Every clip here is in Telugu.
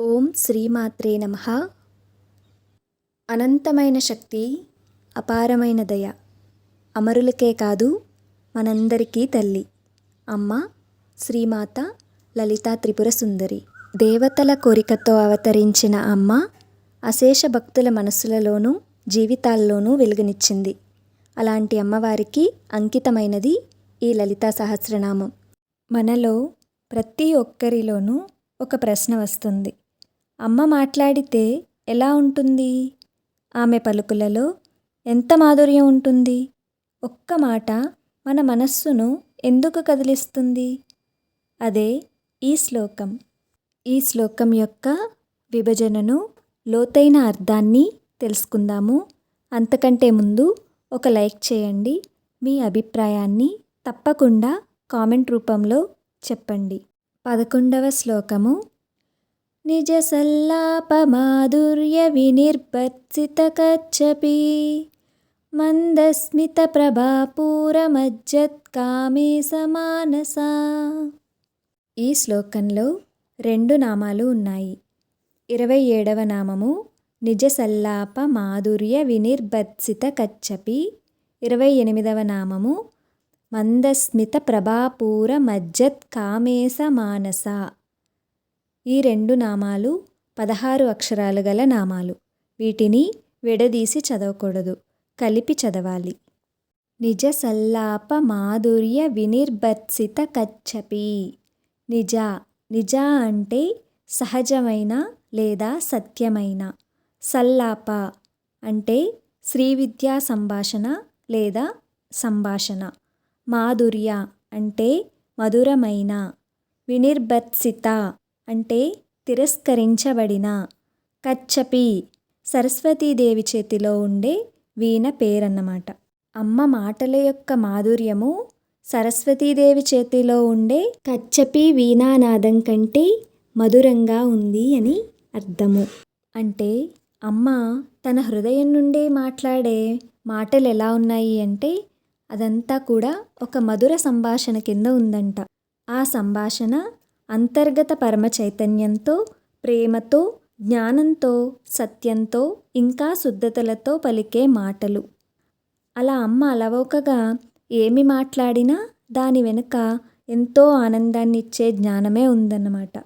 ఓం శ్రీమాత్రే నమ. అనంతమైన శక్తి అపారమైన దయ అమరులకే కాదు మనందరికీ తల్లి. అమ్మ శ్రీమాత లలితా త్రిపుర సుందరి. దేవతల కోరికతో అవతరించిన అమ్మ అశేష భక్తుల మనస్సులలోనూ జీవితాల్లోనూ వెలుగునిచ్చింది. అలాంటి అమ్మవారికి అంకితమైనది ఈ లలితా సహస్రనామం. మనలో ప్రతి ఒక్కరిలోనూ ఒక ప్రశ్న వస్తుంది. అమ్మ మాట్లాడితే ఎలా ఉంటుంది? ఆమె పలుకులలో ఎంత మాధుర్యం ఉంటుంది? ఒక్క మాట మన మనస్సును ఎందుకు కదిలిస్తుంది? అదే ఈ శ్లోకం. ఈ శ్లోకం యొక్క విభజనను లోతైన అర్థాన్ని తెలుసుకుందాము. అంతకంటే ముందు ఒక లైక్ చేయండి. మీ అభిప్రాయాన్ని తప్పకుండా కామెంట్ రూపంలో చెప్పండి. పదకొండవ శ్లోకము. నిజ సల్లాప మాధుర్య కచ్చపి మందస్మిత ప్రభాపూరమజ్జత్ సమానస ఈ శ్లోకంలో రెండు నామాలు ఉన్నాయి. ఇరవై ఏడవ నామము నిజ సల్లాప మాధుర్య వినిర్భత్సిత కచ్చపి ఇరవై ఎనిమిదవ నామము మందస్మిత ప్రభాపూర మజ్జత్ కామేశ మానస ఈ రెండు నామాలు పదహారు అక్షరాలు గల నామాలు. వీటిని విడదీసి చదవకూడదు. కలిపి చదవాలి. నిజ సల్లాప మాధుర్య వినిర్భర్సిత కచ్చపి. నిజ నిజ అంటే సహజమైన లేదా సత్యమైన. సల్లాప అంటే శ్రీ విద్యా సంభాషణ లేదా సంభాషణ. మాధుర్య అంటే మధురమైన. వినిర్భర్సిత అంటే తిరస్కరించబడిన. కచ్చపి సరస్వతీదేవి చేతిలో ఉండే వీణ పేరన్నమాట. అమ్మ మాటల యొక్క మాధుర్యము సరస్వతీదేవి చేతిలో ఉండే కచ్చపి వీణానాదం కంటే మధురంగా ఉంది అని అర్థము. అంటే అమ్మ తన హృదయం నుండే మాట్లాడే మాటలు ఎలా ఉన్నాయి అంటే అదంతా కూడా ఒక మధుర సంభాషణ కింద ఉందంట. ఆ సంభాషణ అంతర్గత పరమ చైతన్యంతో ప్రేమతో జ్ఞానంతో సత్యంతో ఇంకా శుద్ధతలతో పలికే మాటలు. అలా అమ్మ అలవోకగా ఏమి మాట్లాడినా దాని వెనుక ఎంతో ఆనందాన్ని ఇచ్చే జ్ఞానమే ఉందన్నమాట.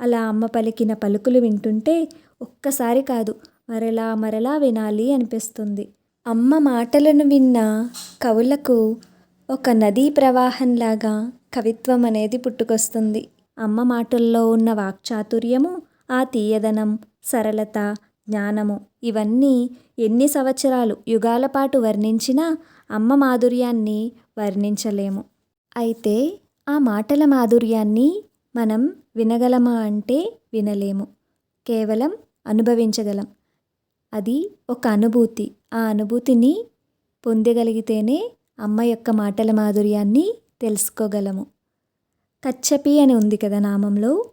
అలా అమ్మ పలికిన పలుకులు వింటుంటే ఒక్కసారి కాదు మరలా మరలా వినాలి అనిపిస్తుంది. అమ్మ మాటలను విన్న కవులకు ఒక నదీ ప్రవాహంలాగా కవిత్వం అనేది పుట్టుకొస్తుంది. అమ్మ మాటల్లో ఉన్న వాక్చాతుర్యము ఆ తీయదనం సరళత జ్ఞానము ఇవన్నీ ఎన్ని సంవత్సరాలు యుగాల పాటు వర్ణించినా అమ్మ మాధుర్యాన్ని వర్ణించలేము. అయితే ఆ మాటల మాధుర్యాన్ని మనం వినగలమా అంటే వినలేము. కేవలం అనుభవించగలం. అది ఒక అనుభూతి. ఆ అనుభూతిని పొందగలిగితేనే అమ్మ యొక్క మాటల మాధుర్యాన్ని తెలుసుకోగలము. కచ్చపి అని ఉంది కదా నామంలో.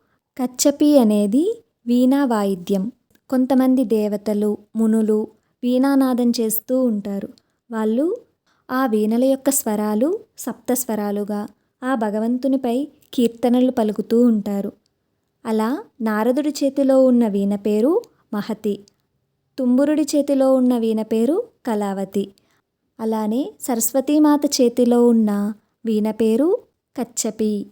కచ్చపి అనేది వీణా వాయిద్యం. కొంతమంది దేవతలు మునులు వీణానాదం చేస్తూ ఉంటారు. వాళ్ళు ఆ వీణల యొక్క స్వరాలు సప్త స్వరాలుగా ఆ భగవంతునిపై కీర్తనలు పలుకుతూ ఉంటారు. అలా నారదుడి చేతిలో ఉన్న వీణ పేరు మహతి. తుంబురుడి చేతిలో ఉన్న వీణ పేరు కళావతి. అలానే సరస్వతీమాత చేతిలో ఉన్న వీణ పేరు కచ్చపి.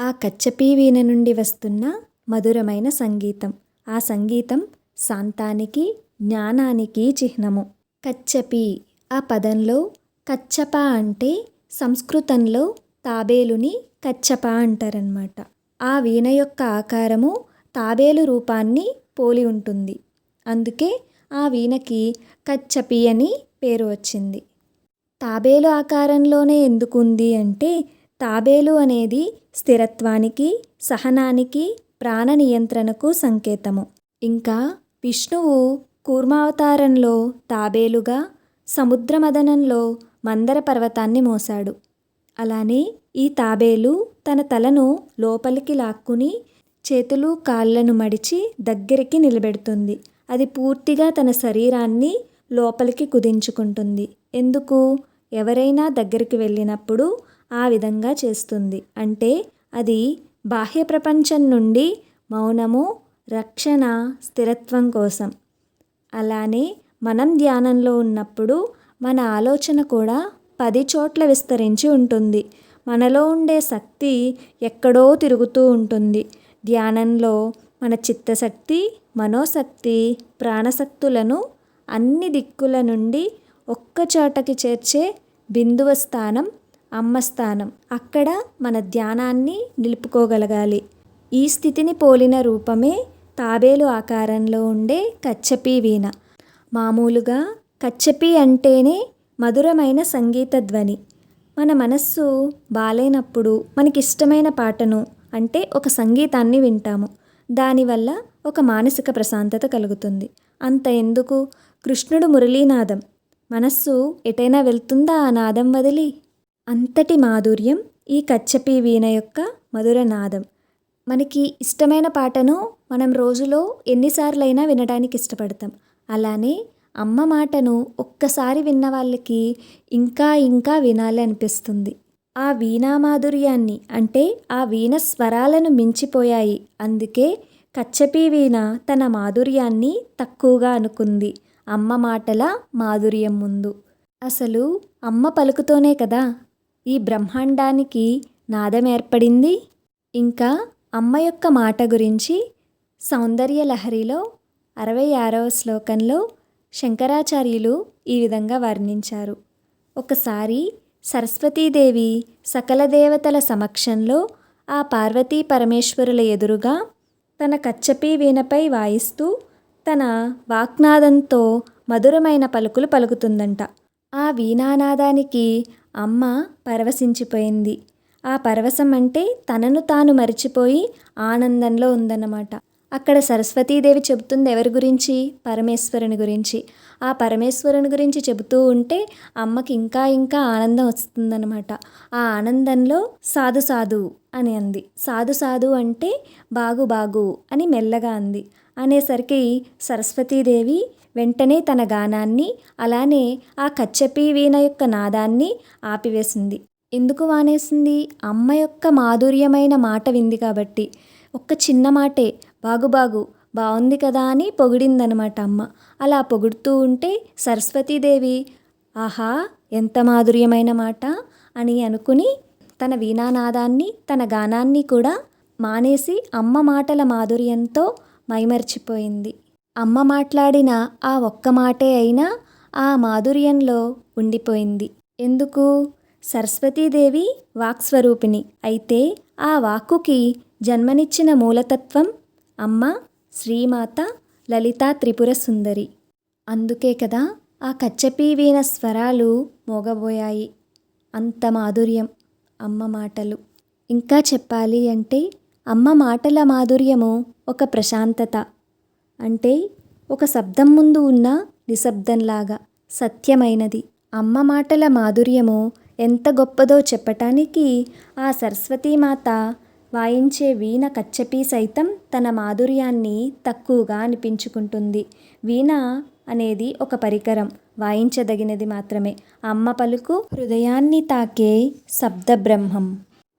ఆ కచ్చపి వీణ నుండి వస్తున్న మధురమైన సంగీతం. ఆ సంగీతం శాంతానికి జ్ఞానానికి చిహ్నము. కచ్చపి ఆ పదంలో కచ్చప అంటే సంస్కృతంలో తాబేలుని కచ్చప అంటారనమాట ఆ వీణ యొక్క ఆకారము తాబేలు రూపాన్ని పోలి ఉంటుంది. అందుకే ఆ వీణకి కచ్చపి అని పేరు వచ్చింది. తాబేలు ఆకారంలోనే ఎందుకు ఉంది అంటే తాబేలు అనేది స్థిరత్వానికి సహనానికి ప్రాణ నియంత్రణకు సంకేతము. ఇంకా విష్ణువు కూర్మావతారంలో తాబేలుగా సముద్రమదనంలో మందర పర్వతాన్ని మోసాడు అలానే ఈ తాబేలు తన తలను లోపలికి లాక్కుని చేతులు కాళ్ళను మడిచి దగ్గరికి నిలబెడుతుంది. అది పూర్తిగా తన శరీరాన్ని లోపలికి కుదించుకుంటుంది. ఎందుకు? ఎవరైనా దగ్గరికి వెళ్ళినప్పుడు ఆ విధంగా చేస్తుంది. అంటే అది బాహ్య ప్రపంచం నుండి మౌనము రక్షణ స్థిరత్వం కోసం. అలానే మనం ధ్యానంలో ఉన్నప్పుడు మన ఆలోచన కూడా పది చోట్ల విస్తరించి ఉంటుంది. మనలో ఉండే శక్తి ఎక్కడో తిరుగుతూ ఉంటుంది. ధ్యానంలో మన చిత్తశక్తి మనోశక్తి ప్రాణశక్తులను అన్ని దిక్కుల నుండి ఒక్క చోటకి చేర్చే బిందువ స్థానం అమ్మ స్థానం. అక్కడ మన ధ్యానాన్ని నిలుపుకోగలగాలి. ఈ స్థితిని పోలిన రూపమే తాబేలు ఆకారంలో ఉండే కచ్చపి వీణ. మామూలుగా కచ్చపి అంటేనే మధురమైన సంగీత ధ్వని. మన మనస్సు బాలేనప్పుడు మనకిష్టమైన పాటను అంటే ఒక సంగీతాన్ని వింటాము. దానివల్ల ఒక మానసిక ప్రశాంతత కలుగుతుంది. అంత ఎందుకు? కృష్ణుడు మురళీనాదం మనస్సు ఎటైనా వెళ్తుందా ఆ నాదం వదిలి? అంతటి మాధుర్యం ఈ కచ్చపి వీణ యొక్క మధుర నాదం. మనకి ఇష్టమైన పాటను మనం రోజులో ఎన్నిసార్లైనా వినడానికి ఇష్టపడతాం. అలానే అమ్మ మాటను ఒక్కసారి విన్న వాళ్ళకి ఇంకా ఇంకా వినాలి అనిపిస్తుంది. ఆ వీణా మాధుర్యాన్ని అంటే ఆ వీణ స్వరాలను మించిపోయాయి. అందుకే కచ్చపి వీణ తన మాధుర్యాన్ని తక్కువగా అనుకుంది. అమ్మ మాటల మాధుర్యం ముందు. అసలు అమ్మ పలుకుతోనే కదా ఈ బ్రహ్మాండానికి నాదం ఏర్పడింది. ఇంకా అమ్మ యొక్క మాట గురించి సౌందర్య లహరిలో అరవై ఆరవ శ్లోకంలో శంకరాచార్యులు ఈ విధంగా వర్ణించారు. ఒకసారి సరస్వతీదేవి సకల దేవతల సమక్షంలో ఆ పార్వతీ పరమేశ్వరుల ఎదురుగా తన కచ్చపి వీణపై వాయిస్తూ తన వాక్నాదంతో మధురమైన పలుకులు పలుకుతుందంట. ఆ వీణానాదానికి అమ్మ పరవశించిపోయింది. ఆ పరవశం అంటే తనను తాను మరిచిపోయి ఆనందంలో ఉందన్నమాట. అక్కడ సరస్వతీదేవి చెబుతుంది ఎవరి గురించి? పరమేశ్వరుని గురించి. ఆ పరమేశ్వరుని గురించి చెబుతూ ఉంటే అమ్మకి ఇంకా ఇంకా ఆనందం వస్తుందన్నమాట. ఆ ఆనందంలో సాధు సాధు అని అంది. సాధు సాధు అంటే బాగు బాగు అని మెల్లగా అంది. అనేసరికి సరస్వతీదేవి వెంటనే తన గానాన్ని అలానే ఆ కచ్చపి వీణ యొక్క నాదాన్ని ఆపివేసింది. ఎందుకు మానేసింది అమ్మ యొక్క మాధుర్యమైన మాట వింది కాబట్టి. ఒక్క చిన్న మాటే బాగు బాగు బాగుంది కదా అని పొగిడిందనమాట అమ్మ. అలా పొగుడుతూ ఉంటే సరస్వతీదేవి ఆహా ఎంత మాధుర్యమైన మాట అని అనుకుని తన వీణానాదాన్ని తన గానాన్ని కూడా మానేసి అమ్మ మాటల మాధుర్యంతో మైమర్చిపోయింది. అమ్మ మాట్లాడిన ఆ ఒక్క మాటే అయినా ఆ మాధుర్యంలో ఉండిపోయింది. ఎందుకు? సరస్వతీదేవి వాక్స్వరూపిణి. అయితే ఆ వాక్కుకి జన్మనిచ్చిన మూలతత్వం అమ్మ శ్రీమాత లలితా త్రిపుర సుందరి. అందుకే కదా ఆ కచ్చపీ వీణ స్వరాలు మోగబోయాయి. అంత మాధుర్యం అమ్మ మాటలు. ఇంకా చెప్పాలి అంటే అమ్మ మాటల మాధుర్యము ఒక ప్రశాంతత. అంటే ఒక శబ్దం ముందు ఉన్న నిశ్శబ్దంలాగా సత్యమైనది. అమ్మ మాటల మాధుర్యము ఎంత గొప్పదో చెప్పటానికి ఆ సరస్వతీమాత వాయించే వీణ కచ్చపి సైతం తన మాధుర్యాన్ని తక్కువగా అనిపించుకుంటుంది. వీణ అనేది ఒక పరికరం వాయించదగినది మాత్రమే. అమ్మ పలుకు హృదయాన్ని తాకే శబ్ద బ్రహ్మం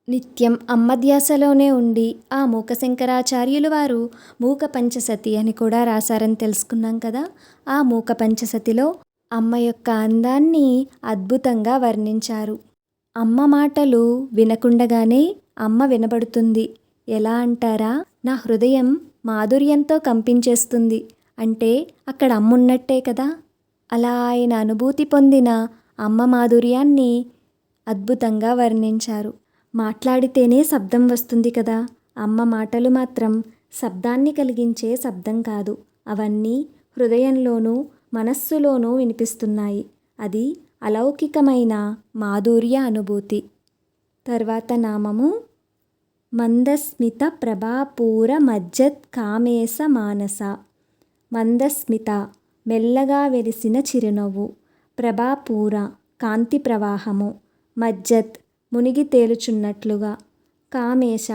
నిత్యం అమ్మధ్యాసలోనే ఉండి ఆ మూక శంకరాచార్యులు వారు మూక పంచసతి అని కూడా రాశారని తెలుసుకున్నాం కదా. ఆ మూక పంచసతిలో అమ్మ యొక్క అందాన్ని అద్భుతంగా వర్ణించారు. అమ్మ మాటలు వినకుండగానే అమ్మ వినబడుతుంది. ఎలా అంటారా? నా హృదయం మాధుర్యంతో కంపించేస్తుంది. అంటే అక్కడ అమ్మున్నట్టే కదా. అలా ఆయన అనుభూతి పొందిన అమ్మ మాధుర్యాన్ని అద్భుతంగా వర్ణించారు. మాట్లాడితేనే శబ్దం వస్తుంది కదా. అమ్మ మాటలు మాత్రం శబ్దాన్ని కలిగించే శబ్దం కాదు. అవన్నీ హృదయంలోనూ మనస్సులోనూ వినిపిస్తున్నాయి. అది అలౌకికమైన మాధుర్య అనుభూతి. తర్వాత నామము మందస్మిత ప్రభాపూర మజ్జత్ కామేశ మానస. మందస్మిత మెల్లగా వెలిసిన చిరునవ్వు. ప్రభాపూర కాంతి ప్రవాహము. మజ్జత్ మునిగి తేలుచున్నట్లుగా కామేశ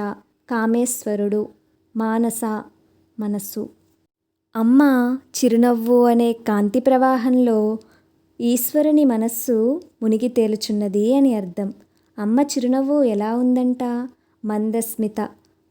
కామేశ్వరుడు మానస మనస్సు. అమ్మ చిరునవ్వు అనే కాంతి ప్రవాహంలో ఈశ్వరుని మనస్సు మునిగి తేలుచున్నది అని అర్థం. అమ్మ చిరునవ్వు ఎలా ఉందంట? మందస్మిత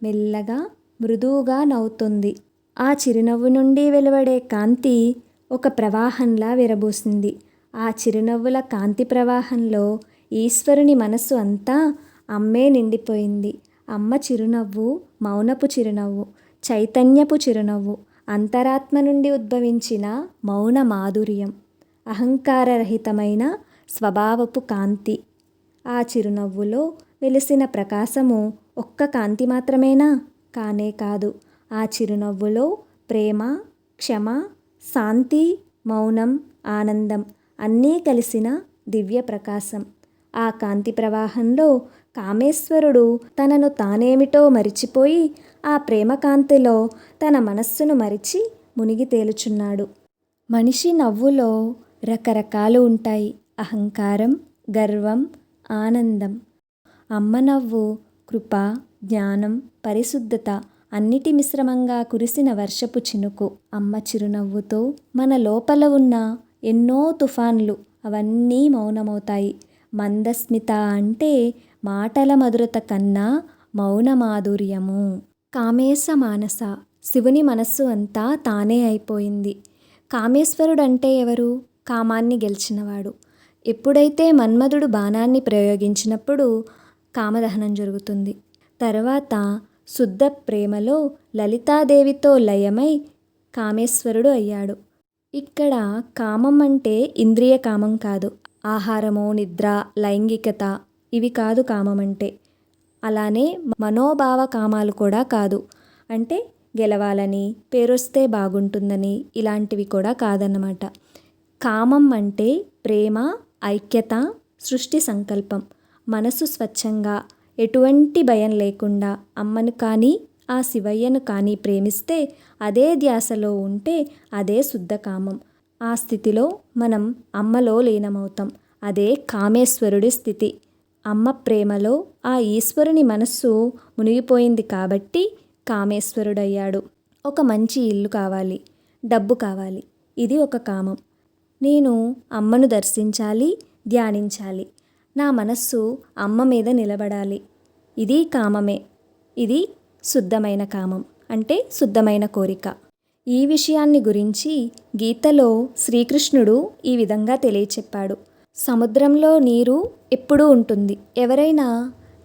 మెల్లగా మృదువుగా నవ్వుతుంది. ఆ చిరునవ్వు నుండి వెలువడే కాంతి ఒక ప్రవాహంలా విరబూసింది. ఆ చిరునవ్వుల కాంతి ప్రవాహంలో ఈశ్వరుని మనస్సు అంతా అమ్మే నిండిపోయింది. అమ్మ చిరునవ్వు మౌనపు చిరునవ్వు చైతన్యపు చిరునవ్వు అంతరాత్మ నుండి ఉద్భవించిన మౌన మాధుర్యం అహంకారరహితమైన స్వభావపు కాంతి. ఆ చిరునవ్వులో వెలిసిన ప్రకాశము ఒక్క కాంతి మాత్రమేనా? కానే కాదు. ఆ చిరునవ్వులో ప్రేమ క్షమ శాంతి మౌనం ఆనందం అన్నీ కలిసిన దివ్య ప్రకాశం. ఆ కాంతి ప్రవాహంలో కామేశ్వరుడు తనను తానేమిటో మరిచిపోయి ఆ ప్రేమ కాంతిలో తన మనస్సును మరిచి మునిగి తేలుచున్నాడు. మనిషి నవ్వులో రకరకాలు ఉంటాయి. అహంకారం గర్వం ఆనందం. అమ్మ నవ్వు కృప జ్ఞానం పరిశుద్ధత అన్నిటి మిశ్రమంగా కురిసిన వర్షపు చినుకు. అమ్మ చిరునవ్వుతో మన లోపల ఉన్న ఎన్నో తుఫాన్లు అవన్నీ మౌనమవుతాయి. మందస్మిత అంటే మాటల మధురత కన్నా మౌన మాధుర్యము కామేశ మానస. శివుని మనస్సు అంతా తానే అయిపోయింది. కామేశ్వరుడు అంటే ఎవరు? కామాన్ని గెలిచినవాడు. ఎప్పుడైతే మన్మధుడు బాణాన్ని ప్రయోగించినప్పుడు కామదహనం జరుగుతుంది. తర్వాత శుద్ధ ప్రేమలో లలితాదేవితో లయమై కామేశ్వరుడు అయ్యాడు. ఇక్కడ కామం అంటే ఇంద్రియ కామం కాదు. ఆహారము నిద్ర లైంగికత ఇవి కాదు కామం అంటే అలానే మనోభావ కామాలు కూడా కాదు. అంటే గెలవాలని పేరొస్తే బాగుంటుందని ఇలాంటివి కూడా కాదన్నమాట. కామం అంటే ప్రేమ ఐక్యత సృష్టి సంకల్పం. మనసు స్వచ్ఛంగా ఎటువంటి భయం లేకుండా అమ్మను కానీ ఆ శివయ్యను కానీ ప్రేమిస్తే అదే ధ్యాసలో ఉంటే అదే శుద్ధ కామం. ఆ స్థితిలో మనం అమ్మలో లీనమవుతాం. అదే కామేశ్వరుడి స్థితి. అమ్మ ప్రేమలో ఆ ఈశ్వరుని మనస్సు మునిగిపోయింది కాబట్టి కామేశ్వరుడయ్యాడు. ఒక మంచి ఇల్లు కావాలి. డబ్బు కావాలి. ఇది ఒక కామం. నేను అమ్మను దర్శించాలి ధ్యానించాలి. నా మనస్సు అమ్మ మీద నిలబడాలి. ఇది కామమే. ఇది శుద్ధమైన కామం. అంటే శుద్ధమైన కోరిక. ఈ విషయాన్ని గురించి గీతలో శ్రీకృష్ణుడు ఈ విధంగా తెలియచెప్పాడు. సముద్రంలో నీరు ఎప్పుడూ ఉంటుంది. ఎవరైనా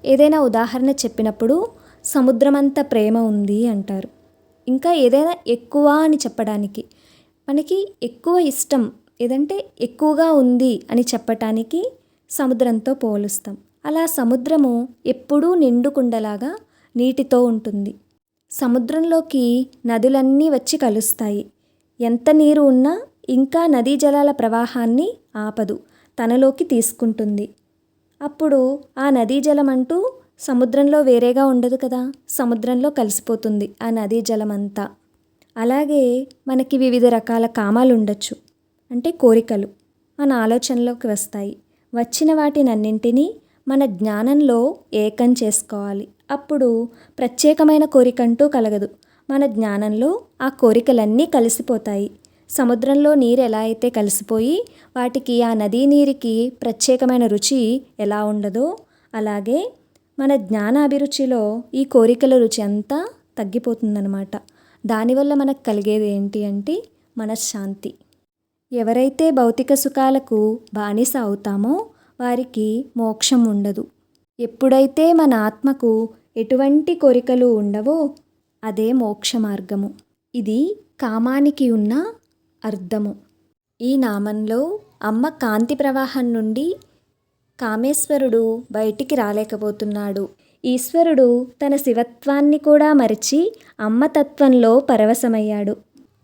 ఏదైనా ఉదాహరణ చెప్పినప్పుడు సముద్రమంత ప్రేమ ఉంది అంటారు. ఇంకా ఏదైనా ఎక్కువ అని చెప్పడానికి మనకి ఎక్కువ ఇష్టం ఏదంటే ఎక్కువగా ఉంది అని చెప్పటానికి సముద్రంతో పోలుస్తాం. అలా సముద్రము ఎప్పుడూ నిండుకుండలాగా నీటితో ఉంటుంది. సముద్రంలోకి నదులన్నీ వచ్చి కలుస్తాయి. ఎంత నీరు ఉన్నా ఇంకా నదీ జలాల ప్రవాహాన్ని ఆపదు తనలోకి తీసుకుంటుంది. అప్పుడు ఆ నదీ జలం అంటూ సముద్రంలో వేరేగా ఉండదు కదా సముద్రంలో కలిసిపోతుంది ఆ నదీ జలం అంతా అలాగే మనకి వివిధ రకాల కామాలు ఉండొచ్చు అంటే కోరికలు మన ఆలోచనలోకి వస్తాయి. వచ్చిన వాటినన్నింటినీ మన జ్ఞానంలో ఏకం చేసుకోవాలి. అప్పుడు ప్రత్యేకమైన కోరిక అంటూ కలగదు. మన జ్ఞానంలో ఆ కోరికలన్నీ కలిసిపోతాయి. సముద్రంలో నీరు ఎలా అయితే కలిసిపోయి వాటికి ఆ నదీ నీరుకి ప్రత్యేకమైన రుచి ఎలా ఉండదో అలాగే మన జ్ఞాన అభిరుచిలో ఈ కోరికల రుచి అంతా తగ్గిపోతుందన్నమాట. దానివల్ల మనకు కలిగేది ఏంటి అంటే మనశ్శాంతి. ఎవరైతే భౌతిక సుఖాలకు బానిస అవుతామో వారికి మోక్షం ఉండదు. ఎప్పుడైతే మన ఆత్మకు ఎటువంటి కోరికలు ఉండవో అదే మోక్ష మార్గము ఇది కామానికి ఉన్న అర్థము. ఈ నామంలో అమ్మ కాంతి ప్రవాహం నుండి కామేశ్వరుడు బయటికి రాలేకపోతున్నాడు. ఈశ్వరుడు తన శివత్వాన్ని కూడా మరిచి అమ్మతత్వంలో పరవశమయ్యాడు.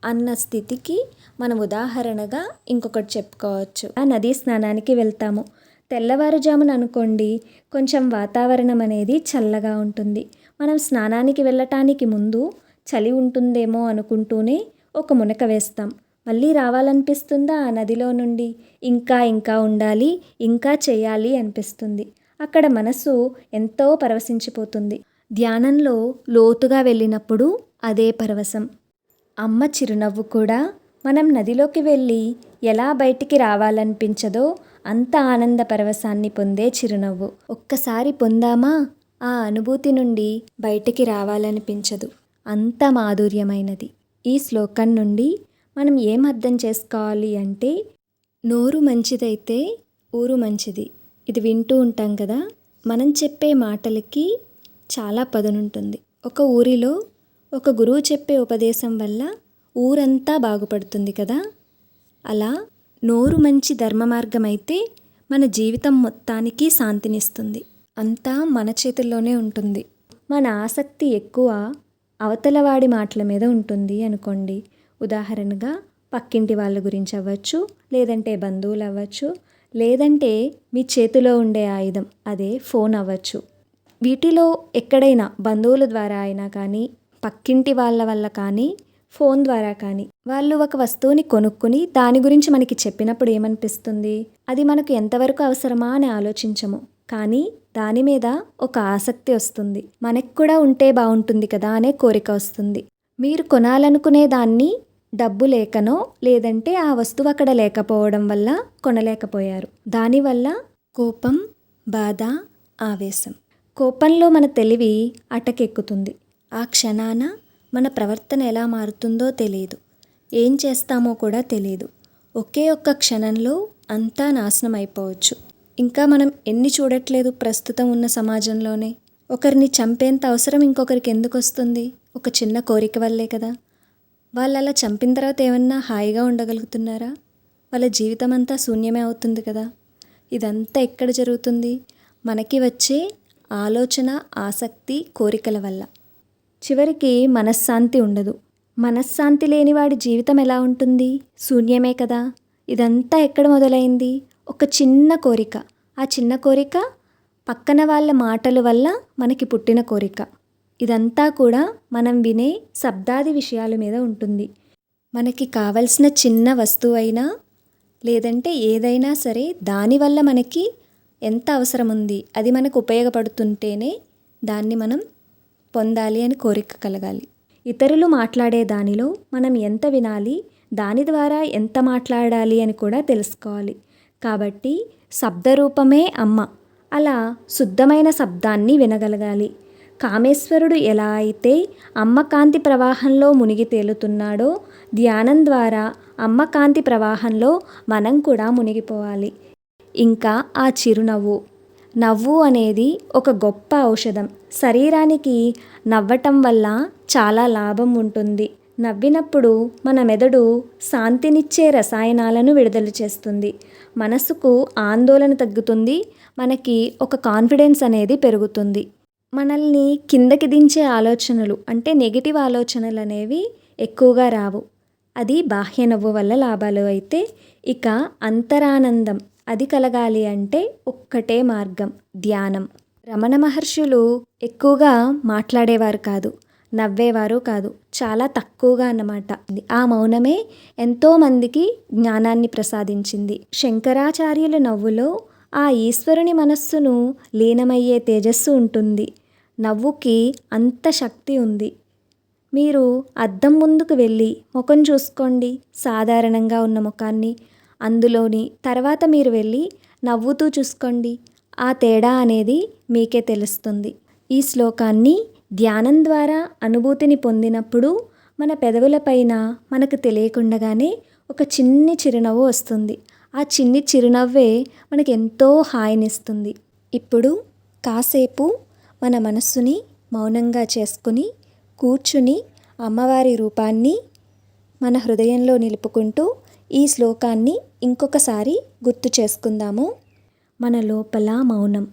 అన్న స్థితికి మనం ఉదాహరణగా ఇంకొకటి చెప్పుకోవచ్చు. ఆ నదీ స్నానానికి వెళ్తాము. తెల్లవారుజామున అనుకోండి కొంచెం వాతావరణం అనేది చల్లగా ఉంటుంది. మనం స్నానానికి వెళ్ళటానికి ముందు చలి ఉంటుందేమో అనుకుంటూనే ఒక మునక వేస్తాం. మళ్ళీ రావాలనిపిస్తుందా ఆ నదిలో నుండి? ఇంకా ఇంకా ఉండాలి ఇంకా చేయాలి అనిపిస్తుంది. అక్కడ మనసు ఎంతో పరవశించిపోతుంది. ధ్యానంలో లోతుగా వెళ్ళినప్పుడు అదే పరవశం. అమ్మ చిరునవ్వు కూడా మనం నదిలోకి వెళ్ళి ఎలా బయటికి రావాలనిపించదో అంత ఆనంద పరవశాన్ని పొందే చిరునవ్వు. ఒక్కసారి పొందామా? ఆ అనుభూతి నుండి బయటికి రావాలనిపించదు. అంత మాధుర్యమైనది. ఈ శ్లోకం నుండి మనం ఏం అర్థం చేసుకోవాలి అంటే నోరు మంచిదైతే ఊరు మంచిది. ఇది వింటూ ఉంటాం కదా? మనం చెప్పే మాటలకి చాలా పదునుంటుంది. ఒక ఊరిలో ఒక గురువు చెప్పే ఉపదేశం వల్ల ఊరంతా బాగుపడుతుంది కదా? అలా నోరు మంచి ధర్మ మార్గమైతే మన జీవితం మొత్తానికి శాంతినిస్తుంది. అంతా మన చేతుల్లోనే ఉంటుంది. మన ఆసక్తి ఎక్కువ అవతలవాడి మాటల మీద ఉంటుంది అనుకోండి. ఉదాహరణగా పక్కింటి వాళ్ళ గురించి అవ్వచ్చు లేదంటే బంధువులు అవ్వచ్చు లేదంటే మీ చేతిలో ఉండే ఆయుధం అదే ఫోన్ అవ్వచ్చు. వీటిలో ఎక్కడైనా బంధువుల ద్వారా అయినా కానీ పక్కింటి వాళ్ళ వల్ల కానీ ఫోన్ ద్వారా కానీ. వాళ్ళు ఒక వస్తువుని కొనుక్కుని దాని గురించి మనకి చెప్పినప్పుడు ఏమనిపిస్తుంది? అది మనకు ఎంతవరకు అవసరమా అని ఆలోచించము. కానీ దాని మీద ఒక ఆసక్తి వస్తుంది. మనకు కూడా ఉంటే బాగుంటుంది కదా అనే కోరిక వస్తుంది. మీరు కొనాలనుకునే దాన్ని డబ్బు లేకనో లేదంటే ఆ వస్తువు అక్కడ లేకపోవడం వల్ల కొనలేకపోయారు. దానివల్ల కోపం బాధ ఆవేశం. కోపంలో మన తెలివి అటకెక్కుతుంది. ఆ క్షణాన మన ప్రవర్తన ఎలా మారుతుందో తెలియదు ఏం చేస్తామో కూడా తెలియదు ఒకే ఒక్క క్షణంలో అంతా నాశనం అయిపోవచ్చు ఇంకా మనం ఎన్ని చూడట్లేదు ప్రస్తుతం ఉన్న సమాజంలోనే? ఒకరిని చంపేంత అవసరం ఇంకొకరికి ఎందుకు వస్తుంది? ఒక చిన్న కోరిక వల్లే కదా. వాళ్ళు అలా చంపిన తర్వాత ఏమన్నా హాయిగా ఉండగలుగుతున్నారా? వాళ్ళ జీవితం అంతా శూన్యమే అవుతుంది కదా. ఇదంతా ఎక్కడ జరుగుతుంది? మనకి వచ్చే ఆలోచన ఆసక్తి కోరికల వల్ల. చివరికి మనశ్శాంతి ఉండదు. మనశ్శాంతి లేనివాడి జీవితం ఎలా ఉంటుంది? శూన్యమే కదా. ఇదంతా ఎక్కడ మొదలైంది? ఒక చిన్న కోరిక. ఆ చిన్న కోరిక పక్కన వాళ్ళ మాటల వల్ల మనకి పుట్టిన కోరిక. ఇదంతా కూడా మనం వినే శబ్దాది విషయాల మీద ఉంటుంది. మనకి కావలసిన చిన్న వస్తువు అయినా లేదంటే ఏదైనా సరే దానివల్ల మనకి ఎంత అవసరం ఉంది? అది మనకు ఉపయోగపడుతుంటేనే దాన్ని మనం పొందాలి అని కోరిక కలగాలి. ఇతరులు మాట్లాడే దానిలో మనం ఎంత వినాలి దాని ద్వారా ఎంత మాట్లాడాలి అని కూడా తెలుసుకోవాలి. కాబట్టి శబ్దరూపమే అమ్మ. అలా శుద్ధమైన శబ్దాన్ని వినగలగాలి. కామేశ్వరుడు ఎలా అయితే అమ్మ కాంతి ప్రవాహంలో మునిగి తేలుతున్నాడో ధ్యానం ద్వారా అమ్మ కాంతి ప్రవాహంలో మనం కూడా మునిగిపోవాలి. ఇంకా ఆ చిరునవ్వు. నవ్వు అనేది ఒక గొప్ప ఔషధం. శరీరానికి నవ్వటం వల్ల చాలా లాభం ఉంటుంది. నవ్వినప్పుడు మన మెదడు శాంతినిచ్చే రసాయనాలను విడుదల చేస్తుంది. మనసుకు ఆందోళన తగ్గుతుంది. మనకి ఒక కాన్ఫిడెన్స్ అనేది పెరుగుతుంది. మనల్ని కిందకి దించే ఆలోచనలు అంటే నెగిటివ్ ఆలోచనలు అనేవి ఎక్కువగా రావు. అది బాహ్య నవ్వు వల్ల లాభాలు అయితే ఇక అంతరానందం. అది కలగాలి అంటే ఒక్కటే మార్గం ధ్యానం. రమణ మహర్షులు ఎక్కువగా మాట్లాడేవారు కాదు నవ్వేవారు కాదు చాలా తక్కువగా అన్నమాట. ఆ మౌనమే ఎంతోమందికి జ్ఞానాన్ని ప్రసాదించింది. శంకరాచార్యుల నవ్వులో ఆ ఈశ్వరుని మనస్సును లీనమయ్యే తేజస్సు ఉంటుంది. నవ్వుకి అంత శక్తి ఉంది. మీరు అద్దం ముందుకు వెళ్ళి ముఖం చూసుకోండి. సాధారణంగా ఉన్న ముఖాన్ని అందులోని తర్వాత మీరు వెళ్ళి నవ్వుతూ చూసుకోండి. ఆ తేడా అనేది మీకే తెలుస్తుంది. ఈ శ్లోకాన్ని ధ్యానం ద్వారా అనుభూతిని పొందినప్పుడు మన పెదవులపైన మనకు తెలియకుండగానే ఒక చిన్ని చిరునవ్వు వస్తుంది. ఆ చిన్ని చిరునవ్వే మనకు ఎంతో హాయినిస్తుంది. ఇప్పుడు కాసేపు మన మనస్సుని మౌనంగా చేసుకుని కూర్చుని అమ్మవారి రూపాన్ని మన హృదయంలో నిలుపుకుంటూ ఈ శ్లోకాన్ని ఇంకొకసారి గుర్తు చేసుకుందాము. మన లోపల మౌనం.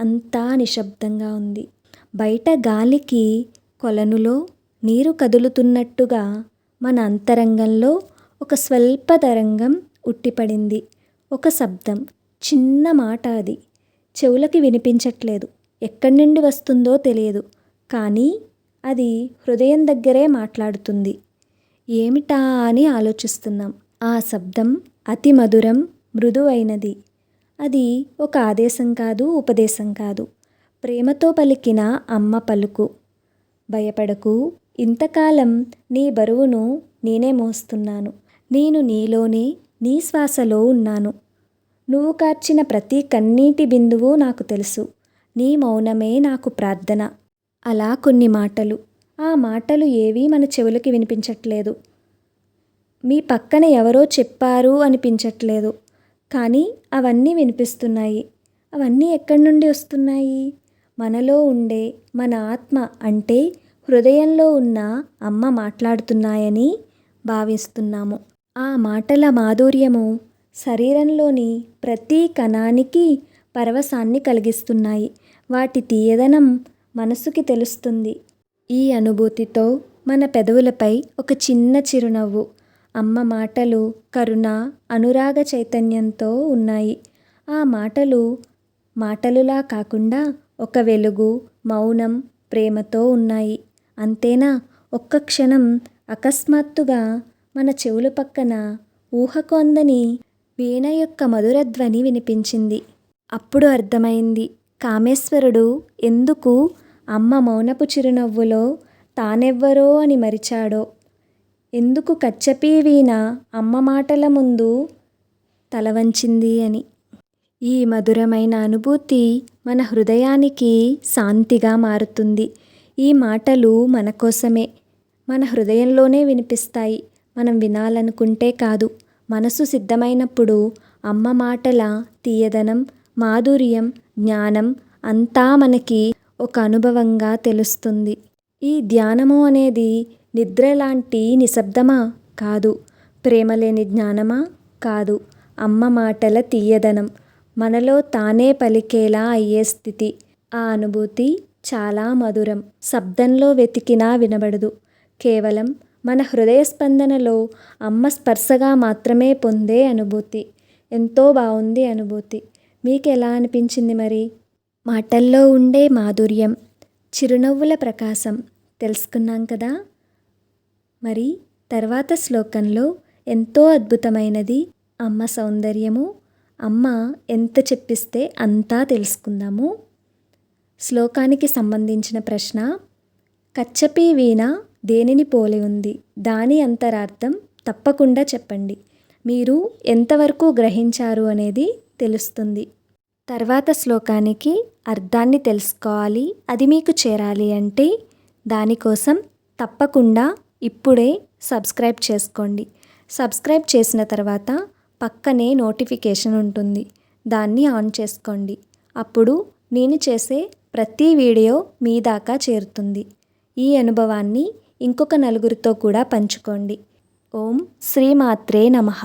అంతా నిశ్శబ్దంగా ఉంది. బయట గాలికి కొలనులో నీరు కదులుతున్నట్టుగా మన అంతరంగంలో ఒక స్వల్ప తరంగం ఉట్టిపడింది. ఒక శబ్దం. చిన్న మాట అది. చెవులకి వినిపించట్లేదు. ఎక్కడి నుండి వస్తుందో తెలియదు. కానీ అది హృదయం దగ్గరే మాట్లాడుతుంది. ఏమిటా అని ఆలోచిస్తున్నాం. ఆ శబ్దం అతి మధురం మృదువైనది. అది ఒక ఆదేశం కాదు ఉపదేశం కాదు. ప్రేమతో పలికిన అమ్మ పలుకు. భయపడకు ఇంతకాలం నీ బరువును నేనే మోస్తున్నాను. నేను నీలోనే నీ శ్వాసలో ఉన్నాను. నువ్వు కార్చిన ప్రతి కన్నీటి బిందువు నాకు తెలుసు. నీ మౌనమే నాకు ప్రార్థన. అలా కొన్ని మాటలు. ఆ మాటలు ఏవీ మన చెవులకి వినిపించట్లేదు. మీ పక్కన ఎవరో చెప్పారు అనిపించట్లేదు. కానీ అవన్నీ వినిపిస్తున్నాయి. అవన్నీ ఎక్కడి నుండి వస్తున్నాయి? మనలో ఉండే మన ఆత్మ అంటే హృదయంలో ఉన్న అమ్మ మాట్లాడుతున్నాయని భావిస్తున్నాము. ఆ మాటల మాధుర్యము శరీరంలోని ప్రతి కణానికి పరవశాన్ని కలిగిస్తున్నాయి. వాటి తీయదనం మనసుకి తెలుస్తుంది. ఈ అనుభూతితో మన పెదవులపై ఒక చిన్న చిరునవ్వు అమ్మ మాటలు కరుణ అనురాగ చైతన్యంతో ఉన్నాయి. ఆ మాటలు మాటలులా కాకుండా ఒక వెలుగు మౌనం ప్రేమతో ఉన్నాయి. అంతేనా? ఒక్క క్షణం అకస్మాత్తుగా మన చెవుల పక్కన ఊహకు అందని వీణ యొక్క మధుర ధ్వని వినిపించింది. అప్పుడు అర్థమైంది కామేశ్వరుడు ఎందుకు అమ్మ మౌనపు చిరునవ్వులో తానెవ్వరో అని మరిచాడో. ఎందుకు కచ్చపీ వీణ అమ్మ మాటల ముందు తల వంచింది అని. ఈ మధురమైన అనుభూతి మన హృదయానికి శాంతిగా మారుతుంది. ఈ మాటలు మన కోసమే. మన హృదయంలోనే వినిపిస్తాయి. మనం వినాలనుకుంటే కాదు. మనసు సిద్ధమైనప్పుడు అమ్మ మాటల తీయదనం మాధుర్యం జ్ఞానం అంతా మనకి ఒక అనుభవంగా తెలుస్తుంది. ఈ ధ్యానము అనేది నిద్ర లాంటి నిశ్శబ్దమా? కాదు. ప్రేమ లేని జ్ఞానమా? కాదు. అమ్మ మాటల తీయదనం. మనలో తానే పలికేలా అయ్యే స్థితి. ఆ అనుభూతి చాలా మధురం. శబ్దంలో వెతికినా వినబడదు. కేవలం మన హృదయ స్పందనలో అమ్మ స్పర్శగా మాత్రమే పొందే అనుభూతి. ఎంతో బాగుంది అనుభూతి. మీకు ఎలా అనిపించింది మరి? మాటల్లో ఉండే మాధుర్యం. చిరునవ్వుల ప్రకాశం. తెలుసుకున్నాం కదా? మరి తర్వాత శ్లోకంలో ఎంతో అద్భుతమైనది అమ్మ సౌందర్యము అమ్మ ఎంత చెప్పిస్తే అంతా తెలుసుకుందాము. శ్లోకానికి సంబంధించిన ప్రశ్న కచ్చపీ వీణ దేనిని పోలి ఉంది? దాని అంతరార్థం తప్పకుండా చెప్పండి. మీరు ఎంతవరకు గ్రహించారు అనేది తెలుస్తుంది. తర్వాత శ్లోకానికి అర్థాన్ని తెలుసుకోవాలి. అది మీకు చేరాలి అంటే దానికోసం తప్పకుండా ఇప్పుడే సబ్స్క్రైబ్ చేసుకోండి. సబ్స్క్రైబ్ చేసిన తర్వాత పక్కనే నోటిఫికేషన్ ఉంటుంది. దాన్ని ఆన్ చేసుకోండి. అప్పుడు నేను చేసే ప్రతి వీడియో మీ దాకా చేరుతుంది. ఈ అనుభవాన్ని ఇంకొక నలుగురితో కూడా పంచుకోండి. ఓం శ్రీమాత్రే నమః.